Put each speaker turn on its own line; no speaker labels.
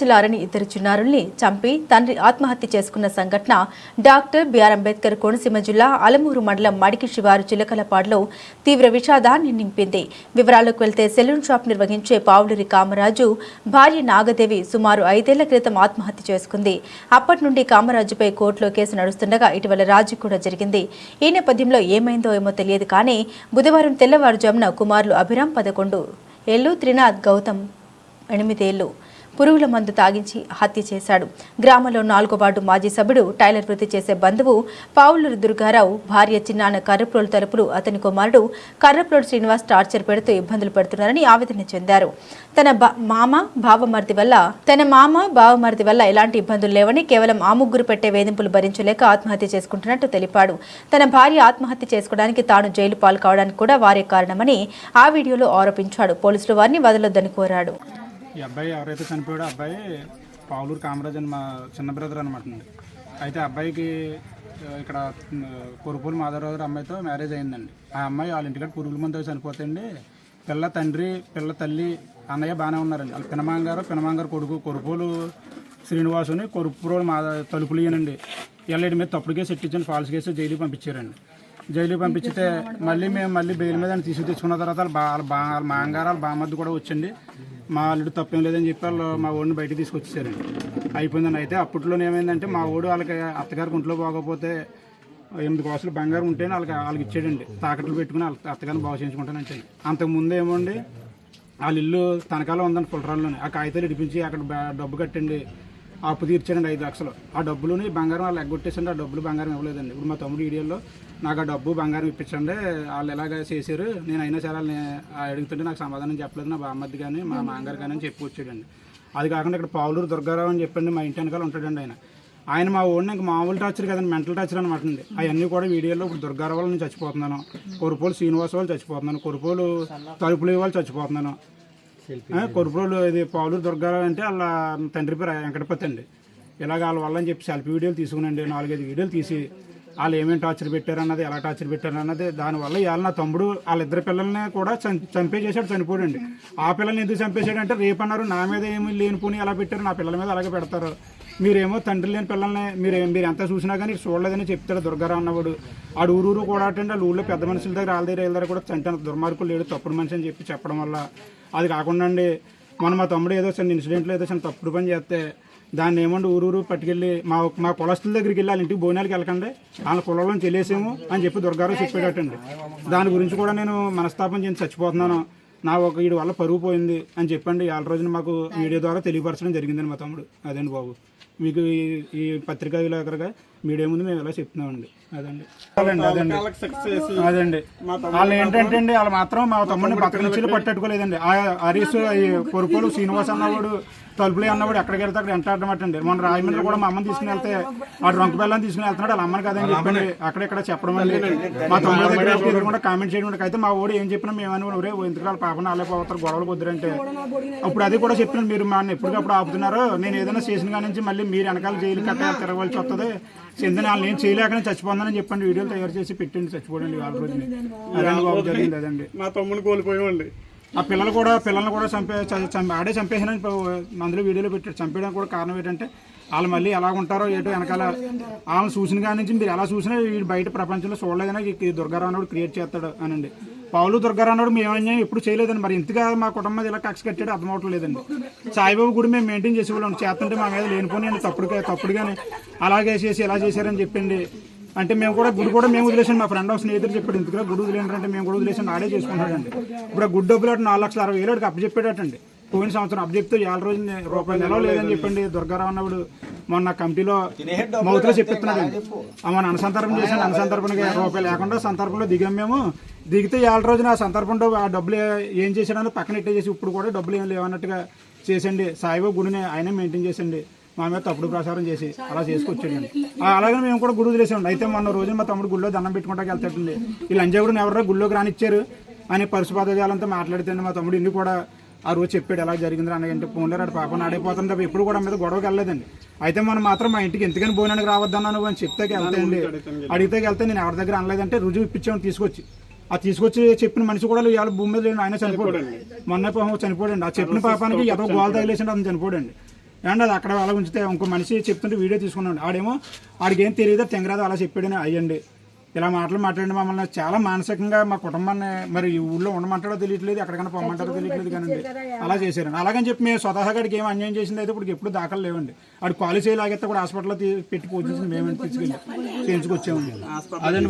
ముక్కుపచ్చలారని ఇద్దరు చిన్నారుల్ని చంపి తండ్రి ఆత్మహత్య చేసుకున్న సంఘటన డాక్టర్ బిఆర్ అంబేద్కర్ కోనసీమ జిల్లా అలమూరు మండలం మడికి శివారు చిలకలపాడులో తీవ్ర విషాదాన్ని నింపింది. వివరాలకు వెళ్తే సెలూన్ షాప్ నిర్వహించే పావులూరి కామరాజు భార్య నాగదేవి సుమారు ఐదేళ్ళ క్రితం ఆత్మహత్య చేసుకుంది. అప్పటి నుండి కామరాజుపై కోర్టులో కేసు నడుస్తుండగా ఇటీవల రాజీ కూడా జరిగింది. ఈ నేపథ్యంలో ఏమైందో ఏమో తెలియదు కానీ బుధవారం తెల్లవారుజామున కుమారులు అభిరామ్ పదకొండు ఏళ్ళు త్రినాథ్ గౌతమ్ ఎనిమిదేళ్ళు పురుగుల మందు తాగించి హత్య చేశాడు. గ్రామంలో నాలుగో వార్డు మాజీ సభ్యుడు టైలర్ వృత్తి చేసే బంధువు పావులూరు దుర్గారావు భార్య చిన్నాన్న కర్రప్రోలు తలుపులు అతని కుమారుడు కర్రప్రోలు శ్రీనివాస్ టార్చర్ పెడుతూ ఇబ్బందులు పెడుతున్నారని ఆవేదన చెందారు. తన మామ భావమర్ది వల్ల తన మామ భావమర్ది వల్ల ఎలాంటి ఇబ్బందులు లేవని కేవలం ఆ ముగ్గురు పెట్టే వేధింపులు భరించలేక ఆత్మహత్య చేసుకుంటున్నట్టు తెలిపాడు. తన భార్య ఆత్మహత్య చేసుకోవడానికి తాను జైలు పాలు కావడానికి కూడా వారే కారణమని ఆ వీడియోలో ఆరోపించాడు. పోలీసులు వారిని వదలొద్దని కోరాడు.
ఈ అబ్బాయి ఎవరైతే చనిపోయాడో అబ్బాయి పావులూరు కామరాజ్ అని మా చిన్న బ్రదర్ అనమాట అండి. అయితే అబ్బాయికి ఇక్కడ కొరుపూలు మాధవరావు గారు అమ్మాయితో మ్యారేజ్ అయిందండి. ఆ అమ్మాయి వాళ్ళ ఇంటికాడ పురుగుల మందు చనిపోతండి పిల్ల తండ్రి పిల్ల తల్లి అన్నయ్య బాగానే ఉన్నారండి. వాళ్ళ పినమాంగారు పినమాంగారు కొడుకు కొరుపూలు శ్రీనివాసుని కొరుపురోలు మా తలుపులు ఇయ్యనండి వీళ్ళ మీద తప్పుడు కేసు ఎట్టించండి ఫాల్స్ కేసు జైలుకి పంపించారండి. జైలుకి పంపించితే మళ్ళీ మేము మళ్ళీ బెయిల్ మీద తీసుకు తెచ్చుకున్న తర్వాత వాళ్ళ బా వాళ్ళ మాంగారు వాళ్ళ బామద్దు కూడా వచ్చండి. మా అల్లుడు తప్పేం లేదని చెప్పి వాళ్ళు మా ఓడిని బయటకు తీసుకొచ్చేసారండి. అయిపోయిందండి. అయితే అప్పట్లోనే ఏమైందంటే మా ఓడు వాళ్ళకి అత్తగారికి ఒంట్లో బాగోకపోతే ఎనిమిది కోసలు బంగారం ఉంటే వాళ్ళకి వాళ్ళకి ఇచ్చాడండి తాకట్లు పెట్టుకుని వాళ్ళ అత్తగారిని బాగు చేయించుకుంటానంటే అంతకుముందు ఏమోండి వాళ్ళ ఇల్లు తనకాలో ఉందండి పులరాల్లోనే. ఆ కాగితాలు ఇడిపించి అక్కడ బా- డబ్బు కట్టండి. అప్పు తీర్చాడండి ఐదు లక్షలు. ఆ డబ్బులుని బంగారం వాళ్ళు ఎగ్గొట్టేసండి ఆ డబ్బులు బంగారం ఇవ్వలేదండి. ఇప్పుడు మా తమ్ముడు వీడియోలో నాకు ఆ డబ్బు బంగారం ఇప్పించండి వాళ్ళు ఎలాగ చేశారు నేను అయినా సరే వాళ్ళని అడుగుతుంటే నాకు సమాధానం చెప్పలేదు నా బామ్మద్ది కానీ మా మాంగారు కానీ అని చెప్పి వచ్చాడండి. అది కాకుండా ఇక్కడ పావులూరు దుర్గారావు అని చెప్పండి మా ఇంటి వెనకాల ఉంటాడండి ఆయన. ఆయన మా ఓడిని ఇంకా మామూలు టార్చర్ కదండి మెంటల్ టార్చర్ అనమాట అండి. అవన్నీ కూడా వీడియోలో ఇప్పుడు దుర్గారావు వాళ్ళు నేను చచ్చిపోతున్నాను కొరుపోలు శ్రీనివాస వాళ్ళు చచ్చిపోతున్నాను కొరుపోలు తలుపులు వాళ్ళు చచ్చిపోతున్నాను. కొరుపురోలు ఇది పావులూరు దుర్గారావు అంటే వాళ్ళ తండ్రి పేరు వెంకటపతి అండి. ఇలాగ వాళ్ళ వల్ల అని చెప్పి సెల్ఫీ వీడియోలు తీసుకునండి నాలుగైదు వీడియోలు తీసి వాళ్ళు ఏమేమి టార్చర్ పెట్టారు అన్నది ఎలా టార్చర్ పెట్టారు అన్నది దానివల్ల ఇవాళ నా తమ్ముడు వాళ్ళ ఇద్దరు పిల్లల్ని కూడా చంపేసేసాడు చనిపోడండి ఆ పిల్లల్ని ఎందుకు చంపేశాడు అంటే రేపు అన్నారు నా మీద ఏమి లేనిపోని ఎలా పెట్టారు నా పిల్లల మీద అలాగే పెడతారు. మీరేమో తండ్రి లేని పిల్లల్ని మీరు మీరు ఎంత చూసినా కానీ చూడలేదని చెప్తాడు దుర్గారావు అన్నవాడు. ఆడు ఊరూరు కూడా అంటే వాళ్ళ ఊళ్ళో పెద్ద మనుషుల దగ్గర వాళ్ళ దగ్గర దగ్గర కూడా చంటే దుర్మార్గులు లేడు తప్పుడు మనిషి అని చెప్పి చెప్పడం వల్ల. అది కాకుండా అండి మన మా తమ్ముడు ఏదో చిన్న ఇన్సిడెంట్లో ఏదో చిన్న తప్పుడు పని చేస్తే దాన్ని ఏమంటే ఊరూరు పట్టుకెళ్ళి మా మా కులస్తుల దగ్గరికి వెళ్ళి వాళ్ళ ఇంటికి బోనాలకి వెళ్ళకండి వాళ్ళ కులంలో తెలియసేము అని చెప్పి దుర్గారావు చెప్పేటట్టండి దాని గురించి కూడా నేను మనస్తాపం చేసి చచ్చిపోతున్నాను. నా ఒక వీడి వల్ల పరుగు పోయింది అని చెప్పండి వాళ్ళ రోజున మాకు వీడియో ద్వారా తెలియపరచడం జరిగిందని మా తమ్ముడు. అదండి బాబు? మీకు ఈ పత్రికా విలేకరుగా మీడియా ముందు మేము ఇలా చెప్తున్నామండి? అదండి. అదండి అదండి. అదండి. వాళ్ళు ఏంటంటే అండి వాళ్ళు మాత్రం మా తమ్ముడిని పక్కన నుంచి పట్టట్టుకోలేదండి. ఆ హరీష్ ఈ పొరుపులు శ్రీనివాస్ అన్నవాడు తలుపులే అన్నవాడు ఎక్కడికి వెళ్తే అక్కడ ఎంటాడమాట అండి మొన్న రాజమండ్రి కూడా మా అమ్మని తీసుకుని వెళ్తే ఆ రొంక బెల్లం తీసుకుని వెళ్తున్నాడు. వాళ్ళ అమ్మని కదని చెప్పండి. అక్కడెక్కడ చెప్పడం అండి మా తమ్ముడు ఎదురుకుండా కామెంట్ చేయడం అయితే మా ఓడి ఏం చెప్పినా మేము అని ఒరే ఎందుకు పాపని వాళ్ళే పోతారు? గొడవలు కుదిరంటే అప్పుడు అది కూడా చెప్పినాను మీరు మా ఎప్పటికప్పుడు ఆపుతున్నారు. నేను ఏదైనా చేసిన కాడి నుంచి మళ్ళీ మీరు వెనకాల జైలు కట్ట తిరగవలసి వస్తుంది చెందిన వాళ్ళు నేను చేయలేకనే చచ్చిపోతానని చెప్పండి. వీడియోలు తయారు చేసి పెట్టండి. చచ్చిపోండి వాళ్ళ రోజుని. అదండి బాబు జరిగింది అదండి.
మా తమ్ముని కోల్పోయామండి.
ఆ పిల్లలు కూడా పిల్లల్ని కూడా చంపే ఆడే చంపేసిన మందులు వీడియోలో పెట్టాడు చంపేయడానికి కూడా కారణం ఏంటంటే వాళ్ళు మళ్ళీ ఎలా ఉంటారో ఏటో వెనకాల వాళ్ళని చూసిన కాడి నుంచి మీరు ఎలా చూసినా వీడు బయట ప్రపంచంలో చూడలేదనే ఈ దుర్గారావు అన్నాడు క్రియేట్ చేస్తాడు అనండి. పావులు దుర్గారావు అన్నాడు మేము అన్యాయం ఎప్పుడు చేయలేదండి. మరి ఇంతగా మా కుటుంబం ఇలా కక్ష కట్టాడు అర్థం అవట్లేదండి సాయిబాబు గుడి మేము మెయింటైన్ చేసేవాళ్ళం. చేస్తుంటే మా మీద లేనిపోయి తప్పుడుగా తప్పుడుగానే అలాగే చేసి ఇలా చేశారని చెప్పండి. అంటే మేము కూడా గుడి కూడా మేము వదిలేసాం. మా ఫ్రెండ్ హౌస్ స్నేహితులు చెప్పాడు ఇంతగా గుడి వదిలేంటే మేము కూడా వదిలేసాం ఆడే చేసుకుంటాడండి ఇప్పుడు ఆ గుడి డబ్బులు అటు నాలుగు లక్షల అరవై వేలు అప్ప చెప్పాడటండి పోయిన సంవత్సరం అప్పు చెప్తే ఏళ్ళ రోజు రూపాయలు నెల లేదని చెప్పండి. దుర్గారావు అన్నప్పుడు మొన్న కమిటీలో మౌతులో చెప్పిస్తున్నాడు మన అనుసంతర్పణ చేసాను అనుసంతర్పణకి రూపాయలు లేకుండా సంతర్పణలో దిగాం మేము. దిగితే ఏళ్ళ రోజున ఆ సంతర్పణలో ఆ డబ్బులు ఏం చేశాడని పక్కన ఇట్టేసి ఇప్పుడు కూడా డబ్బులు ఏం లేవన్నట్టుగా చేసండి సాయిబాబు గుడిని ఆయనే మెయింటైన్ చేసండి మా మీద తప్పుడు ప్రచారం చేసి అలా చేసుకొచ్చాడండి ఆ, అలాగే మేము కూడా గుడి వదిలేసాం అయితే మొన్న రోజు మా తమ్ముడు గుడిలో దండం పెట్టుకుంటాకి వెళ్తాడండి. ఈ లంజాగుడిని ఎవరో గుడిలోకి రానిచ్చారు అని పరిశుపాదాలంతా మాట్లాడితే మా తమ్ముడు ఇన్ని కూడా ఆ రోజు చెప్పాడు ఎలా జరిగింది అన్న అంటే పోన్లేరు అటు పాప ఆడిపోతుంది తప్ప ఎప్పుడు కూడా మీద గొడవకి వెళ్ళలేదండి. అయితే మనం మాత్రం మా ఇంటికి ఎందుకని భోజనానికి రావద్దన్నాను అని చెప్తే వెళ్తాయండి అడిగితే వెళ్తే నేను ఎవరి దగ్గర అనలేదంటే రుజువు ఇప్పించామని తీసుకొచ్చి. ఆ తీసుకొచ్చి చెప్పిన మనిషి కూడా ఇవాళ భూమి మీద ఆయన చనిపోయాడు మొన్న పాపం చనిపోయాడు ఆ చెప్పిన పాపానికి ఏదో గోల్ తగిలేసి అతను చనిపోయాడు ఏమంటే అది అక్కడ అలా ఉంచితే ఇంకో మనిషి చెప్తుంటే వీడియో తీసుకున్నాడు. ఆడేమో ఆడికి ఏం తెలియదు తెంగరాదు అలా చెప్పాడని అయ్యండి. ఇలా మాటలు మాట్లాడి మమ్మల్ని. చాలా మానసికంగా మా కుటుంబాన్ని మరి ఈ ఊళ్ళో ఉండమంటాడో తెలియట్లేదు ఎక్కడికైనా పొమ్మంటారో తెలియట్లేదు కానీ అలా చేశారు అలాగని చెప్పి మేము స్వతహాగా గడికి ఏం అన్యాయం చేసింది అయితే ఇప్పుడు ఎప్పుడు దాఖలు లేవండి. ఆడు కాలేజీ లాగైతే కూడా హాస్పిటల్లో పెట్టి పోషించింది మేమే తీసుకెళ్ళి చేయించుకొచ్చామండి.